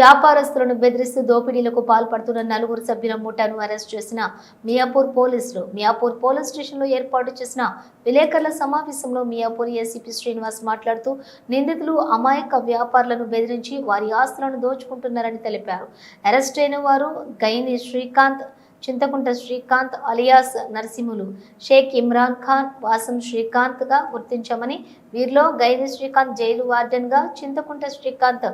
వ్యాపారస్తులను బెదిరిస్తూ దోపిడీలకు పాల్పడుతున్న నలుగురు సభ్యుల ముఠాను అరెస్ట్ చేసిన మియాపూర్ పోలీసులు. మియాపూర్ పోలీస్ స్టేషన్లో ఏర్పాటు చేసిన విలేకరుల సమావేశంలో మియాపూర్ ఏసీపీ శ్రీనివాస్ మాట్లాడుతూ నిందితులు అమాయక వ్యాపారులను బెదిరించి వారి ఆస్తులను దోచుకుంటున్నారని తెలిపారు. అరెస్ట్ అయిన వారు గైని శ్రీకాంత్ చింతకుంట శ్రీకాంత్ అలియాస్ నరసింహులు షేక్ ఇమ్రాన్ ఖాన్ వాసం శ్రీకాంత్గా గుర్తించామని వీరిలో గైరి శ్రీకాంత్ జైలు వార్డెన్గా చింతకుంట శ్రీకాంత్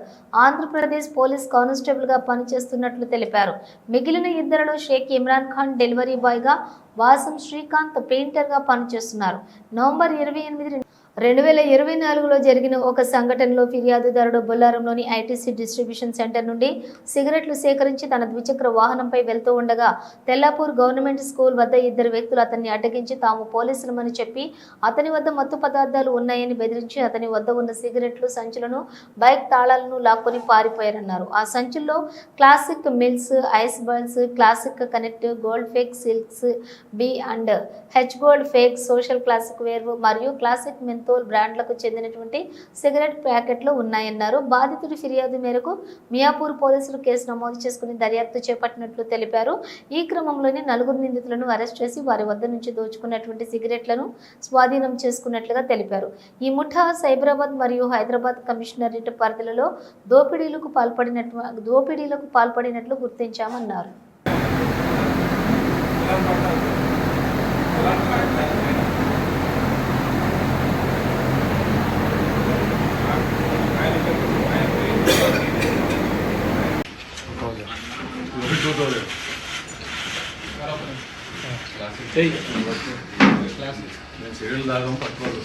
ఆంధ్రప్రదేశ్ పోలీస్ కానిస్టేబుల్గా పనిచేస్తున్నట్లు తెలిపారు. మిగిలిన ఇద్దరిలో షేక్ ఇమ్రాన్ ఖాన్ డెలివరీ బాయ్గా వాసం శ్రీకాంత్ పెయింటర్గా పనిచేస్తున్నారు. నవంబర్ ఇరవై ఎనిమిది రెండు వేల ఇరవై నాలుగులో జరిగిన ఒక సంఘటనలో ఫిర్యాదుదారుడు బొల్లారంలోని ఐటీసీ డిస్ట్రిబ్యూషన్ సెంటర్ నుండి సిగరెట్లు సేకరించి తన ద్విచక్ర వాహనంపై వెళ్తూ ఉండగా తెల్లాపూర్ గవర్నమెంట్ స్కూల్ వద్ద ఇద్దరు వ్యక్తులు అతన్ని అడ్డగించి తాము పోలీసులమని చెప్పి అతని వద్ద మత్తు పదార్థాలు ఉన్నాయని బెదిరించి అతని వద్ద ఉన్న సిగరెట్లు సంచులను బైక్ తాళాలను లాక్కొని పారిపోయారన్నారు. ఆ సంచుల్లో classic milds ice burst classic connect gold flake silks B and H gold flake social classic verve మరియు క్లాసిక్ మెంతోల్ బ్రాండ్లకు చెందినటువంటి సిగరెట్ ప్యాకెట్లు ఉన్నాయన్నారు. బాధితుడి ఫిర్యాదు మేరకు మియాపూర్ పోలీసులు కేసు నమోదు చేసుకుని దర్యాప్తు చేపట్టినట్లు తెలిపారు. ఈ క్రమంలోనే నలుగురు నిందితులను అరెస్ట్ చేసి వారి వద్ద నుంచి దోచుకున్నటువంటి సిగరెట్లను స్వాధీనం చేసుకున్నట్లుగా తెలిపారు. ఈ ముఠా సైబరాబాద్ మరియు హైదరాబాద్ కమిషనరేట్ పరిధిలలో దోపిడీలకు పాల్పడినట్లు దోపిడీలకు పాల్పడినట్లు గుర్తించామన్నారు. నేను సీరియల్ దాగం పెట్టుకోండి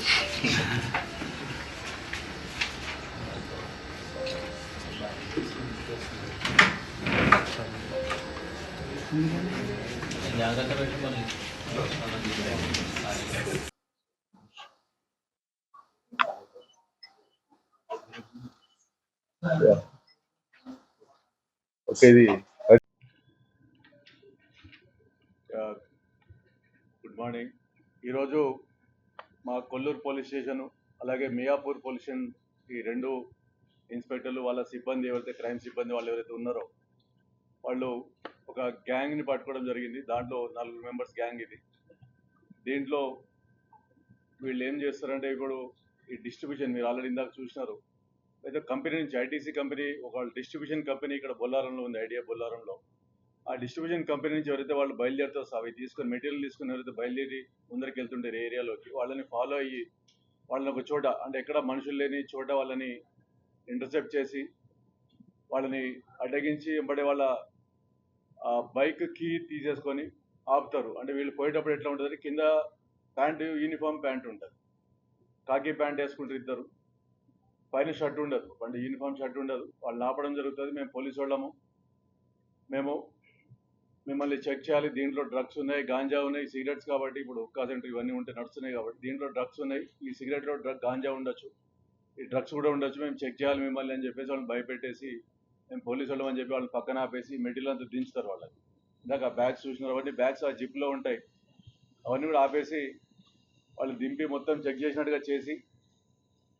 ఓకే ఇది గుడ్ మార్నింగ్ ఈరోజు మా కొల్లూరు పోలీస్ స్టేషన్ అలాగే మియాపూర్ పోలీస్ స్టేషన్ ఈ రెండు ఇన్స్పెక్టర్లు వాళ్ళ సిబ్బంది ఎవరైతే క్రైమ్ సిబ్బంది వాళ్ళు ఎవరైతే ఉన్నారో వాళ్ళు ఒక గ్యాంగ్ని పట్టుకోవడం జరిగింది. దాంట్లో నలుగురు మెంబర్స్ గ్యాంగ్ ఇది. దీంట్లో వీళ్ళు ఏం చేస్తారంటే ఇప్పుడు ఈ డిస్ట్రిబ్యూషన్ మీరు ఆల్రెడీ ఇందాక చూసినారు. అయితే కంపెనీ నుంచి ఐటీసీ కంపెనీ ఒక డిస్ట్రిబ్యూషన్ కంపెనీ ఇక్కడ బొల్లారంలో ఉంది ఐడియా బొల్లారంలో. ఆ డిస్ట్రిబ్యూషన్ కంపెనీ నుంచి ఎవరైతే వాళ్ళు బయలుదేరుతో అవి తీసుకొని మెటీరియల్ తీసుకుని ఎవరైతే బయలుదేరి ముందరికి వెళ్తుంటారు ఏరియాలోకి వాళ్ళని ఫాలో అయ్యి వాళ్ళని ఒక చోట అంటే ఎక్కడ మనుషులు లేని చోట వాళ్ళని ఇంటర్సెప్ట్ చేసి వాళ్ళని అడ్డగించి వెంబడే వాళ్ళ బైక్ కీ తీసేసుకొని ఆపుతారు. అంటే వీళ్ళు పోయేటప్పుడు ఎట్లా ఉంటుంది కింద ప్యాంటు యూనిఫామ్ ప్యాంట్ ఉంటుంది. కాకి ప్యాంట్ వేసుకుంటారు ఇద్దరు. పైన షర్ట్ ఉండదు. అంటే యూనిఫామ్ షర్ట్ ఉండదు. వాళ్ళు ఆపడం జరుగుతుంది. మేము పోలీసు వాళ్ళము. మేము మిమ్మల్ని చెక్ చేయాలి. దీంట్లో డ్రగ్స్ ఉన్నాయి గాంజా ఉన్నాయి సిగరెట్స్ కాబట్టి ఇప్పుడు ఒక్క సెంటర్ ఇవన్నీ ఉంటే నడుస్తున్నాయి కాబట్టి దీంట్లో డ్రగ్స్ ఉన్నాయి. ఈ సిగరెట్లో డ్రగ్ గాంజా ఉండొచ్చు. ఈ డ్రగ్స్ కూడా ఉండొచ్చు. మేము చెక్ చేయాలి మిమ్మల్ని అని చెప్పేసి వాళ్ళని భయపెట్టేసి మేము పోలీసు వాళ్ళం అని చెప్పి వాళ్ళని పక్కన ఆపేసి మెటీరియల్ అంతా దించుతారు వాళ్ళకి ఇందాక బ్యాగ్స్ చూసినారు అవన్నీ బ్యాగ్స్ ఆ జిప్లో ఉంటాయి. అవన్నీ కూడా ఆపేసి వాళ్ళు దింపి మొత్తం చెక్ చేసినట్టుగా చేసి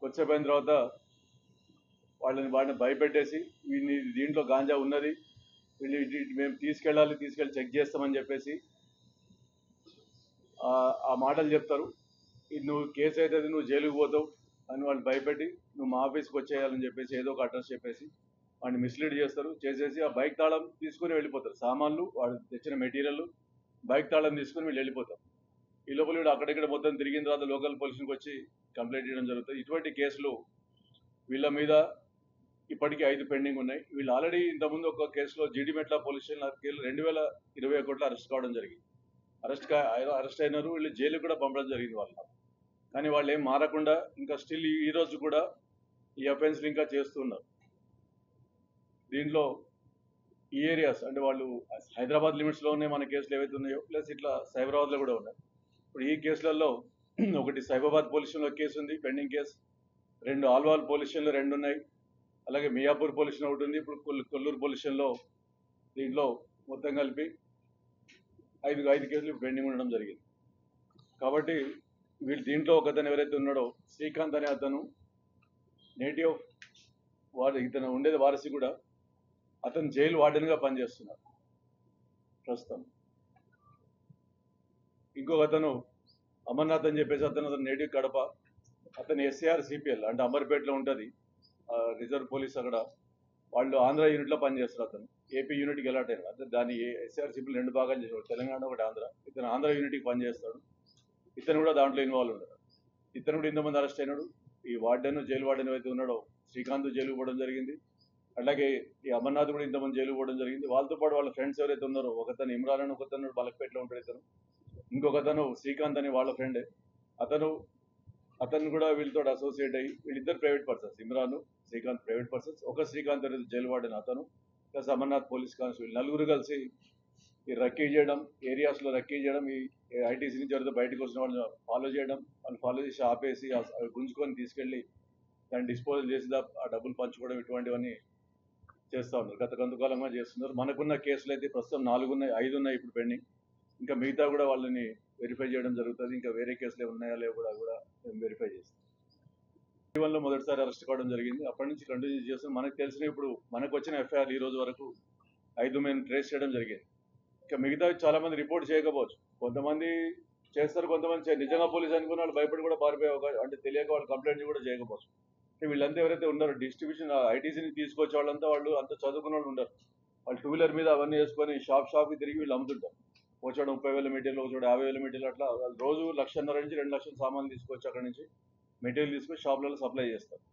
కొద్దిసేపు అయిన తర్వాత వాళ్ళని వాడిని భయపెట్టేసి దీంట్లో గాంజా ఉన్నది. వీళ్ళు మేము తీసుకెళ్ళాలి తీసుకెళ్ళి చెక్ చేస్తామని చెప్పేసి ఆ- మాటలు చెప్తారు. ఇది నువ్వు కేసు అవుతుంది నువ్వు జైలుకు పోతావు అని వాళ్ళు భయపెట్టి నువ్వు మా ఆఫీస్కి వచ్చేయాలని చెప్పేసి ఏదో ఒక అడ్రస్ చెప్పేసి వాడిని మిస్లీడ్ చేస్తారు. చేసేసి ఆ బైక్ తాళం తీసుకుని వెళ్ళిపోతారు. సామాన్లు వాడు తెచ్చిన మెటీరియల్ బైక్ తాళం తీసుకుని వీళ్ళు వెళ్ళిపోతారు. ఈ లోపల వీడు అక్కడిక్కడ మొత్తం తిరిగిన తర్వాత లోకల్ పోలీసులకు వచ్చి కంప్లైంట్ చేయడం జరుగుతుంది. ఇటువంటి కేసులు వీళ్ళ మీద ఇప్పటికీ ఐదు పెండింగ్ ఉన్నాయి. వీళ్ళు ఆల్రెడీ ఇంతకుముందు ఒక కేసులో జీడిమెట్ల పోలీస్ స్టేషన్ రెండు వేల ఇరవై ఒకటిలో అరెస్ట్ కావడం జరిగింది. అరెస్ట్ కా అరెస్ట్ అయినారు వీళ్ళు జైలు కూడా పంపడం జరిగింది వాళ్ళు కానీ వాళ్ళు ఏం మారకుండా ఇంకా స్టిల్ ఈ రోజు కూడా ఈ అఫెన్స్లు ఇంకా చేస్తున్నారు. దీంట్లో ఈ ఏరియాస్ అంటే వాళ్ళు హైదరాబాద్ లిమిట్స్లోనే మన కేసులు ఏవైతే ఉన్నాయో ప్లస్ ఇట్లా సైబరాబాద్లో కూడా ఉన్నాయి. ఇప్పుడు ఈ కేసులలో ఒకటి సైబరాబాద్ పోలీస్ స్టేషన్లో కేసు ఉంది పెండింగ్ కేసు. రెండు ఆల్వాల్ పోలీస్ స్టేషన్లో రెండు ఉన్నాయి. అలాగే మియాపూర్ పొల్యూషన్ ఒకటి ఉంది. ఇప్పుడు కొల్లూరు పొల్యూషన్లో దీంట్లో మొత్తం కలిపి ఐదు ఐదు కేసులు పెండింగ్ ఉండడం జరిగింది. కాబట్టి వీళ్ళు దీంట్లో ఒకతను ఎవరైతే ఉన్నాడో శ్రీకాంత్ అనే అతను నేటివ్ వాడు ఇతను ఉండేది వారసి కూడా అతను జైలు వార్డెన్గా పనిచేస్తున్నాడు ప్రస్తుతం. ఇంకొక అతను అమర్నాథ్ అని చెప్పేసి అతను అతను నేటివ్ కడప అతను ఎస్ఏఆర్ సిపిఎల్ అంటే అమర్పేటలో ఉంటుంది. రిజర్వ్ పోలీస్ అక్కడ వాళ్ళు ఆంధ్ర యూనిట్లో పనిచేస్తారు అతను. ఏపీ యూనిట్కి వెళ్ళాడు అంటే దాని ఎస్ఆర్ సిపిఎల్ రెండు భాగాలు చేసేవాడు తెలంగాణ ఒకటి ఆంధ్ర. ఇతను ఆంధ్ర యూనిట్కి పనిచేస్తాడు. ఇతను కూడా దాంట్లో ఇన్వాల్వ్ ఉన్నాడు ఇతను కూడా ఇంతమంది అరెస్ట్ అయినాడు. ఈ వార్డెన్ జైలు వార్డెన్ అయితే ఉన్నాడో శ్రీకాంత్ జైలు పోవడం జరిగింది. అలాగే ఈ అమర్నాథ్ కూడా ఇంతమంది జైలు పోవడం జరిగింది. వాళ్ళతో పాటు వాళ్ళ ఫ్రెండ్స్ ఎవరైతే ఉన్నారో ఒకతను ఇమ్రాన్ అని ఒకతను బలక్పేటలో ఉంటాడు ఇతను. ఇంకొకతను శ్రీకాంత్ అని వాళ్ళ ఫ్రెండే. అతను అతను కూడా వీళ్ళతో అసోసియేట్ అయ్యి వీళ్ళిద్దరు private persons Imran Srikanth private persons ఒక శ్రీకాంత్ అనేది జైలు వాడిన అతను ప్లస్ అమర్నాథ్ పోలీస్ కానిస్టేబుల్ నలుగురు కలిసి ఈ రక్కీ చేయడం ఏరియాస్లో రక్కీ చేయడం ఈ ఐటీసీ నుంచి ఎవరితో బయటకు వచ్చిన వాళ్ళని ఫాలో చేయడం వాళ్ళు ఫాలో చేసి ఆపేసి అవి గుంజుకొని తీసుకెళ్ళి దాన్ని డిస్పోజల్ చేసి ఆ డబ్బులు పంచుకోవడం ఇటువంటివన్నీ చేస్తూ ఉన్నారు. గత కొంతకాలంగా చేస్తున్నారు. మనకున్న కేసులు అయితే ప్రస్తుతం నాలుగు ఉన్నాయి ఐదు ఉన్నాయి ఇప్పుడు పెండింగ్ ఇంకా మిగతా కూడా వాళ్ళని వెరిఫై చేయడం జరుగుతుంది. ఇంకా వేరే కేసులు ఉన్నాయా లేవు కూడా కూడా మేము వెరిఫై చేస్తాం. లో మొదటిసారి అరెస్ట్ కావడం జరిగింది. అప్పటి నుంచి కంటిన్యూ చేస్తాం. మనకు తెలిసిన ఇప్పుడు మనకు వచ్చిన ఎఫ్ఐఆర్ ఈ రోజు వరకు ఐదు మేము ట్రేస్ చేయడం జరిగింది. ఇంకా మిగతా చాలా మంది రిపోర్ట్ చేయకపోవచ్చు. కొంతమంది చేస్తారు కొంతమంది నిజంగా పోలీస్ అనుకున్న వాళ్ళు భయపడి కూడా పారిపోయే అవకాశం అంటే తెలియక వాళ్ళు కంప్లైంట్ కూడా చేయకపోవచ్చు. వీళ్ళంతా ఎవరైతే ఉన్నారో డిస్ట్రిబ్యూషన్ ఐటీసీని తీసుకొచ్చే వాళ్ళంతా వాళ్ళు అంత చదువుకున్న వాళ్ళు ఉండరు. వాళ్ళు టూ వీలర్ మీద అవన్నీ వేసుకొని షాప్ షాప్కి తిరిగి వీళ్ళు అమ్ముతుంటారు. ఒక చోట ముప్పై వేల మీటర్లు ఒక చోట యాభై వేల మెటీరియల్ అట్లా. రోజు లక్షన్నర నుంచి రెండు లక్షల సామాన్లు తీసుకొచ్చి అక్కడ నుంచి మెటీరియల్ తీసుకొని షాప్లలో సప్లై చేస్తారు.